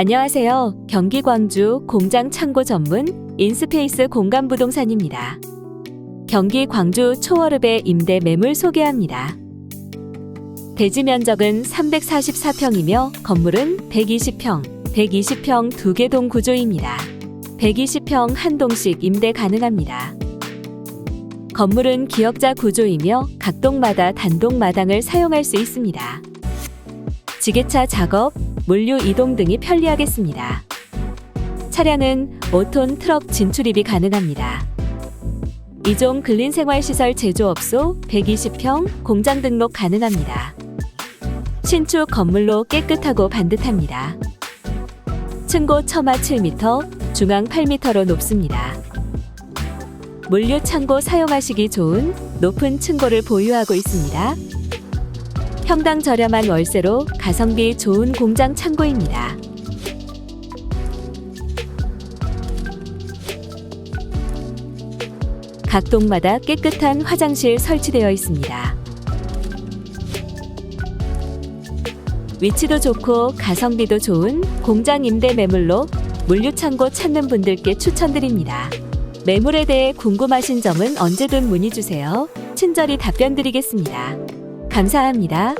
안녕하세요. 경기 광주 공장 창고 전문 인스페이스 공간 부동산입니다. 경기 광주 초월읍의 임대 매물 소개합니다. 대지 면적은 344평이며 건물은 120평, 120평 두 개 동 구조입니다. 120평 한 동씩 임대 가능합니다. 건물은 기역자 구조이며 각 동마다 단독 마당을 사용할 수 있습니다. 지게차 작업, 물류 이동 등이 편리하겠습니다. 차량은 5톤 트럭 진출입이 가능합니다. 이종 근린생활시설 제조업소 120평 공장 등록 가능합니다. 신축 건물로 깨끗하고 반듯합니다. 층고 처마 7m, 중앙 8m로 높습니다. 물류 창고 사용하시기 좋은 높은 층고를 보유하고 있습니다. 평당 저렴한 월세로 가성비 좋은 공장 창고입니다. 각 동마다 깨끗한 화장실 설치되어 있습니다. 위치도 좋고 가성비도 좋은 공장 임대 매물로 물류창고 찾는 분들께 추천드립니다. 매물에 대해 궁금하신 점은 언제든 문의 주세요. 친절히 답변 드리겠습니다. 감사합니다.